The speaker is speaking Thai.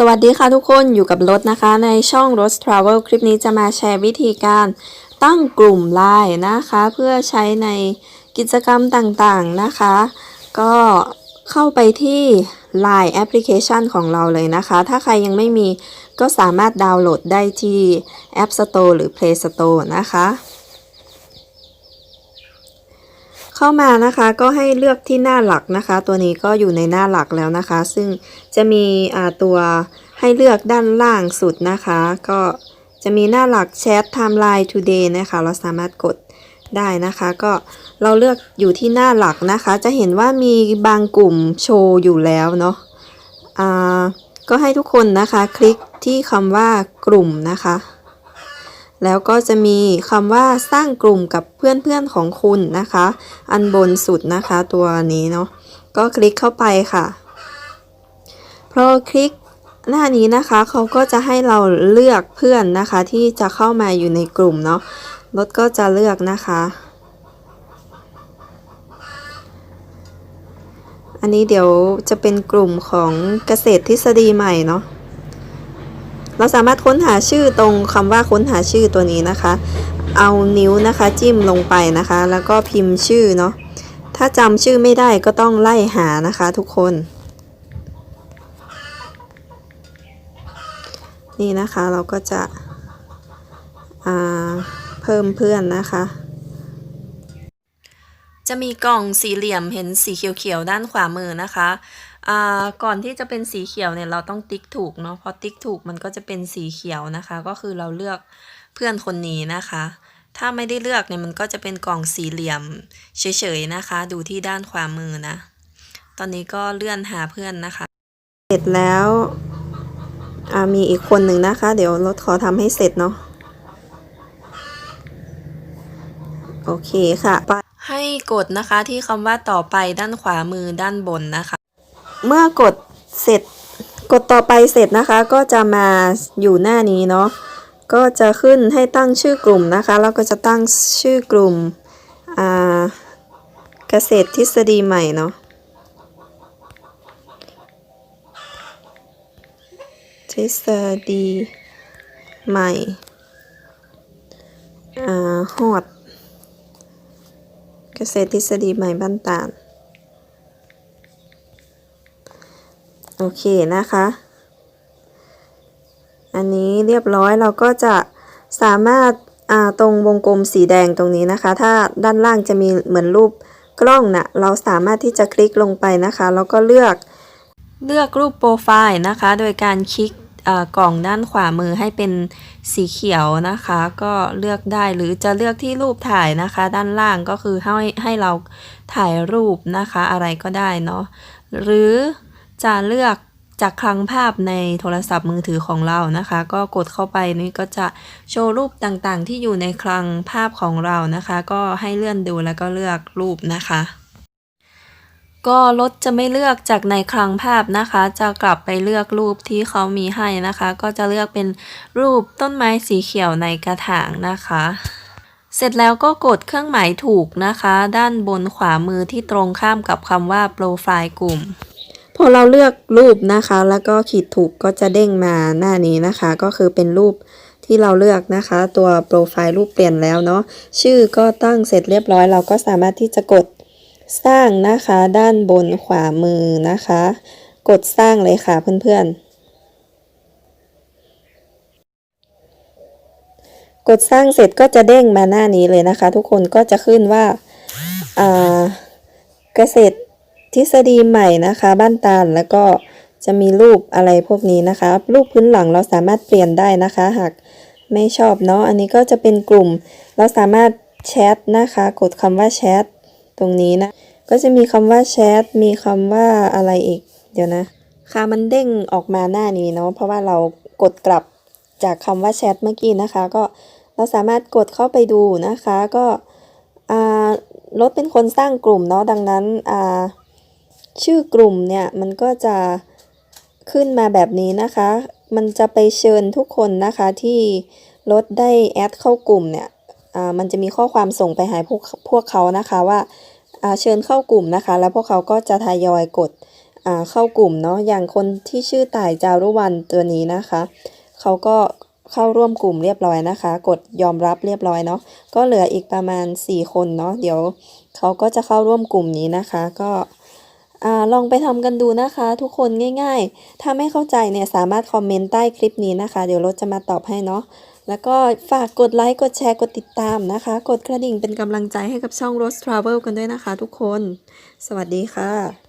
สวัสดีค่ะทุกคนอยู่กับรถนะคะ ในช่อง r o s Travel คลิปนี้จะมาแชร์วิธีการตั้งกลุ่มไลน์นะคะ เพื่อใช้ในกิจกรรมต่างๆนะคะ ก็เข้าไปที่ Line แอปพลิเคชันของเราเลยนะคะ ถ้าใครยังไม่มีก็สามารถดาวน์โหลดได้ที่ App Store หรือ Play Store นะคะ เข้ามานะคะก็ให้เลือกที่หน้าหลักนะคะ ตัวนี้ก็อยู่ในหน้าหลักแล้วนะคะ ซึ่งจะมีอ่าตัวให้เลือกด้านล่างสุดนะคะ ก็จะมีหน้าหลักแชท Timeline Today นะคะ เราสามารถกดได้นะคะ ก็เราเลือกอยู่ที่หน้าหลักนะคะ จะเห็นว่ามีบางกลุ่มโชว์อยู่แล้วเนาะอ่าก็ให้ทุกคนนะคะ คลิกที่คำว่ากลุ่มนะคะ แล้วก็จะมีคำว่าสร้างกลุ่มกับเพื่อนๆของคุณนะคะ อันบนสุดนะคะตัวนี้เนาะก็คลิกเข้าไปค่ะพอคลิกหน้านี้นะคะเขาก็จะให้เราเลือกเพื่อนนะคะ ที่จะเข้ามาอยู่ในกลุ่มเนาะรถก็จะเลือกนะคะ อันนี้เดี๋ยวจะเป็นกลุ่มของเกษตรทฤษฎีใหม่เนาะ เราสามารถค้นหาชื่อตรงคำว่าค้นหาชื่อตัวนี้นะคะ เอานิ้วนะคะจิ้มลงไปนะคะ แล้วก็พิมพ์ชื่อเนาะ ถ้าจำชื่อไม่ได้ก็ต้องไล่หานะคะทุกคน นี่นะคะเราก็จะเพิ่มเพื่อนนะคะ จะมีกล่องสี่เหลี่ยมเห็นสีเขียวๆด้านขวามือนะคะ ก่อนที่จะเป็นสีเขียวเนี่ยเราต้องติ๊กถูกเนาะพอติ๊กถูกมันก็จะเป็นสีเขียวนะคะ ก็คือเราเลือกเพื่อนคนนี้นะคะ ถ้าไม่ได้เลือกเนี่ยมันก็จะเป็นกล่องสี่เหลี่ยมเฉยๆนะคะ ดูที่ด้านขวามือนะ ตอนนี้ก็เลื่อนหาเพื่อนนะคะ เสร็จแล้วมีอีกคนหนึ่งนะคะ เดี๋ยวรถขอทำให้เสร็จเนาะโอเคค่ะ ให้กดนะคะที่คำว่าต่อไปด้านขวามือด้านบนนะคะ เมื่อกดเสร็จกดต่อไปเสร็จนะคะ ก็จะมาอยู่หน้านี้เนาะก็จะขึ้นให้ตั้งชื่อกลุ่มนะคะ แล้วก็จะตั้งชื่อกลุ่มเกษตรทฤษฎีใหม่เนาะทฤษฎีใหม่ฮอด เกษตรทฤษฎีใหม่บ้านตาล โอเคนะคะ อันนี้เรียบร้อยเราก็จะสามารถตรงวงกลมสีแดงตรงนี้นะคะ ถ้าด้านล่างจะมีเหมือนรูปกล้องนะ่ะเราสามารถที่จะคลิกลงไปนะคะแล้วก็เลือกเลือกรูปโปรไฟล์นะคะ โดยการคลิกกล่องด้านขวามือให้เป็นสีเขียวนะคะ ก็เลือกได้หรือจะเลือกที่รูปถ่ายนะคะ ด้านล่างก็คือให้ให้เราถ่ายรูปนะคะอะไรก็ได้เนาะหรือ จะเลือกจากคลังภาพในโทรศัพท์มือถือของเรานะคะ ก็กดเข้าไปนี่ก็จะโชว์รูปต่างๆ ที่อยู่ในคลังภาพของเรานะคะ ก็ให้เลื่อนดูแล้วก็เลือกรูปนะคะ ก็รถจะไม่เลือกจากในคลังภาพนะคะ จะกลับไปเลือกรูปที่เขามีให้นะคะ ก็จะเลือกเป็นรูปต้นไม้สีเขียวในกระถางนะคะเสร็จแล้วก็กดเครื่องหมายถูกนะคะ ด้านบนขวามือที่ตรงข้ามกับคำว่าโปรไฟล์กลุ่ม พอเราเลือกรูปนะคะ แล้วก็ขีดถูกก็จะเด้งมาหน้านี้นะคะ ก็คือเป็นรูปที่เราเลือกนะคะ ตัวโปรไฟล์รูปเปลี่ยนแล้วเนาะชื่อก็ตั้งเสร็จเรียบร้อย เราก็สามารถที่จะกดสร้างนะคะ ด้านบนขวามือนะคะ กดสร้างเลยค่ะเพื่อนๆ กดสร้างเสร็จก็จะเด้งมาหน้านี้เลยนะคะ ทุกคนก็จะขึ้นว่าเกษตร ทฤษฎีใหม่นะคะ บ้านตาลแล้วก็จะมีรูปอะไรพวกนี้นะคะ รูปพื้นหลังเราสามารถเปลี่ยนได้นะคะ หากไม่ชอบเนาะอันนี้ก็จะเป็นกลุ่ม เราสามารถแชทนะคะ กดคำว่าแชทตรงนี้นะ ก็จะมีคำว่าแชทมีคำว่าอะไรอีก เดี๋ยวนะ ค่ะมันเด้งออกมาหน้านี้เนาะเพราะว่าเรากดกลับจากคำว่าแชทเมื่อกี้นะคะ ก็เราสามารถกดเข้าไปดูนะคะ ก็รถเป็นคนสร้างกลุ่มเนาะดังนั้นอ่า ชื่อกลุ่มเนี่ยมันก็จะขึ้นมาแบบนี้นะคะ มันจะไปเชิญทุกคนนะคะที่รถได้แอดเข้ากลุ่มเนี่ยมันจะมีข้อความส่งไปหาพวกพวกเขานะคะว่าเชิญเข้ากลุ่มนะคะ แล้วพวกเขาก็จะทยอยกดเข้ากลุ่มเนาะอย่างคนที่ชื่อต่ายจารุวันตัวนี้นะคะ เขาก็เข้าร่วมกลุ่มเรียบร้อยนะคะ กดยอมรับเรียบร้อยเนาะก็เหลืออีกประมาณ 4 คนเนาะเดี๋ยวเขาก็จะเข้าร่วมกลุ่มนี้นะคะ ก็ อลองไปทำกันดูนะคะ ทุกคนง่าย ๆ ถ้าไม่เข้าใจเนี่ยสามารถคอมเมนต์ใต้คลิปนี้นะคะ เดี๋ยวรถจะมาตอบให้เนาะแล้วก็ฝากกดไลค์กดแชร์กดติดตามนะคะ กดกระดิ่งเป็นกำลังใจให้กับช่อง Rose Travel กันด้วยนะคะทุกคน สวัสดีค่ะ